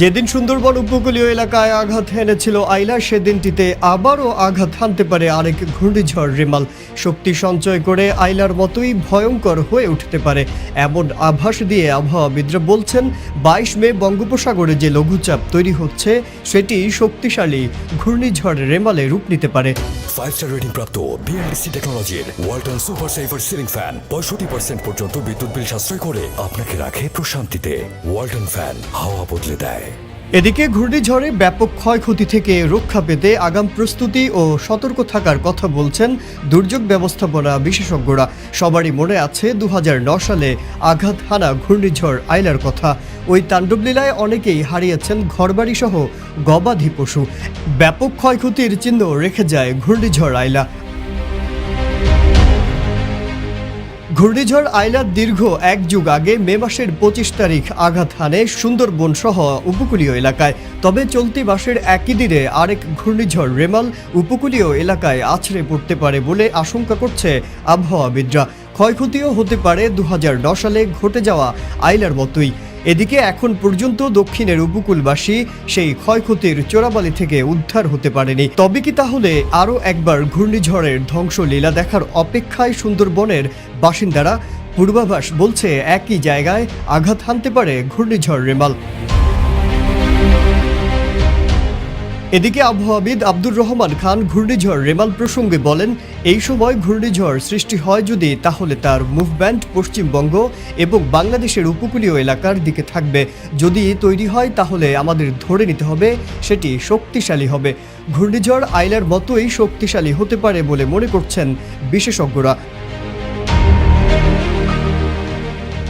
যেদিন সুন্দরবন উপকূলীয় এলাকায় আঘাত হেনেছিল আইলা সেদিনটিতে আবারও আঘাত হানতে পারে আরেক ঘূর্ণিঝড় রেমাল। শক্তি সঞ্চয় করে আইলার মতোই ভয়ঙ্কর হয়ে উঠতে পারে। এমন আভাস দিয়ে আবহাওয়াবিদরা বলছেন, বাইশ মে বঙ্গোপসাগরে যে লঘুচাপ তৈরি হচ্ছে, সেটি শক্তিশালী ঘূর্ণিঝড় রেমালে রূপ নিতে পারে। ফাইভ স্টার রেটিং প্রাপ্ত বিএনডিসি টেকনোলজির Walton super saver ceiling fan পঁয়ষট্টি পার্সেন্ট পর্যন্ত বিদ্যুৎ বিল সাশ্রয় করে আপনাকে রাখে প্রশান্তিতে। ওয়ালটন ফ্যান হাওয়া বদলে দেয়। এদিকে ঘূর্ণিঝড়ে ব্যাপক ক্ষয়ক্ষতি থেকে রক্ষা পেতে আগাম প্রস্তুতি ও সতর্ক থাকার কথা বলছেন দুর্যোগ ব্যবস্থাপনা বিশেষজ্ঞরা। সবারই মনে আছে দু সালে আঘাত হানা ঘূর্ণিঝড় আইলার কথা। ওই তাণ্ডবলীলায় অনেকেই হারিয়েছেন ঘরবাড়ি সহ গবাদি পশু। ব্যাপক ক্ষয়ক্ষতির চিহ্ন রেখে যায় ঘূর্ণিঝড় আইলা। ঘূর্ণিঝড় আইলার দীর্ঘ এক যুগ আগে মে মাসের পঁচিশ তারিখ আঘাত হানে সুন্দরবন সহ উপকূলীয় এলাকায়। তবে চলতি মাসের একই দিনে আরেক ঘূর্ণিঝড় রেমাল উপকূলীয় এলাকায় আছড়ে পড়তে পারে বলে আশঙ্কা করছে আবহাওয়াবিদরা। ক্ষয়ক্ষতিও হতে পারে দু হাজার দশ সালে ঘটে যাওয়া আইলার মতোই। এদিকে এখন পর্যন্ত দক্ষিণের উপকূলবাসী সেই ক্ষয়ক্ষতির চোরাবালি থেকে উদ্ধার হতে পারেনি। তবে কি তাহলে আরও একবার ঘূর্ণিঝড়ের ধ্বংসলীলা দেখার অপেক্ষায় সুন্দরবনের বাসিন্দারা পূর্বাভাস বলছে একই জায়গায় আঘাত হানতে পারে ঘূর্ণিঝড় রেমাল। এদিকে আবহাওয়াবিদ আব্দুর রহমান খান ঘূর্ণিঝড় রেমাল প্রসঙ্গে বলেন, এই সময় ঘূর্ণিঝড় সৃষ্টি হয় যদি তাহলে তার মুভমেন্ট পশ্চিমবঙ্গ এবং বাংলাদেশের উপকূলীয় এলাকার দিকে থাকবে। যদি তৈরি হয় তাহলে আমাদের ধরে নিতে হবে সেটি শক্তিশালী হবে। ঘূর্ণিঝড় আইলার মতোই শক্তিশালী হতে পারে বলে মনে করছেন বিশেষজ্ঞরা।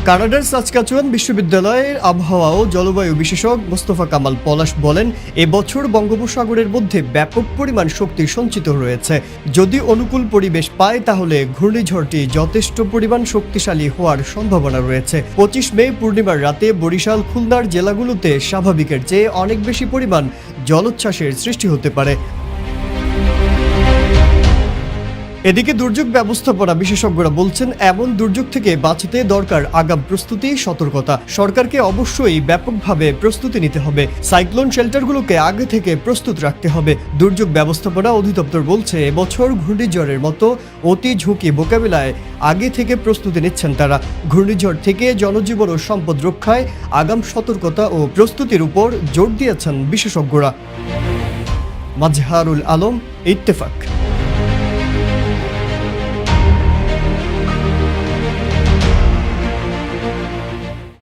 কানাডার সাসকাচুয়ান বিশ্ববিদ্যালয়ের আবহাওয়া ও জলবায়ু বিশেষজ্ঞ মোস্তফা কামাল পলাশ বলেন, এবছর বঙ্গোপসাগরের মধ্যে ব্যাপক পরিমাণ শক্তি সঞ্চিত রয়েছে। যদি অনুকূল পরিবেশ পায়, তাহলে ঘূর্ণিঝড়টি যথেষ্ট পরিমাণ শক্তিশালী হওয়ার সম্ভাবনা রয়েছে। পঁচিশ মে পূর্ণিমার রাতে বরিশাল খুলনার জেলাগুলোতে স্বাভাবিকের চেয়ে অনেক বেশি পরিমাণ জলোচ্ছ্বাসের সৃষ্টি হতে পারে। এদিকে দুর্যোগ ব্যবস্থাপনা বিশেষজ্ঞরা বলছেন, এমন দুর্যোগ থেকে বাঁচতে দরকার আগাম প্রস্তুতি, সতর্কতা। সরকারকে অবশ্যই ব্যাপকভাবে প্রস্তুতি নিতে হবে। সাইক্লোন শেল্টারগুলোকে আগে থেকে প্রস্তুত রাখতে হবে। দুর্যোগ ব্যবস্থাপনা অধিদপ্তর বলছে, এবছর ঘূর্ণিঝড়ের মতো অতি ঝুঁকি মোকাবিলায় আগে থেকে প্রস্তুতি নিচ্ছেন তারা। ঘূর্ণিঝড় থেকে জনজীবন ও সম্পদ রক্ষায় আগাম সতর্কতা ও প্রস্তুতির উপর জোর দিয়েছেন বিশেষজ্ঞরা। মাজহারুল আলম, ইত্তেফাক।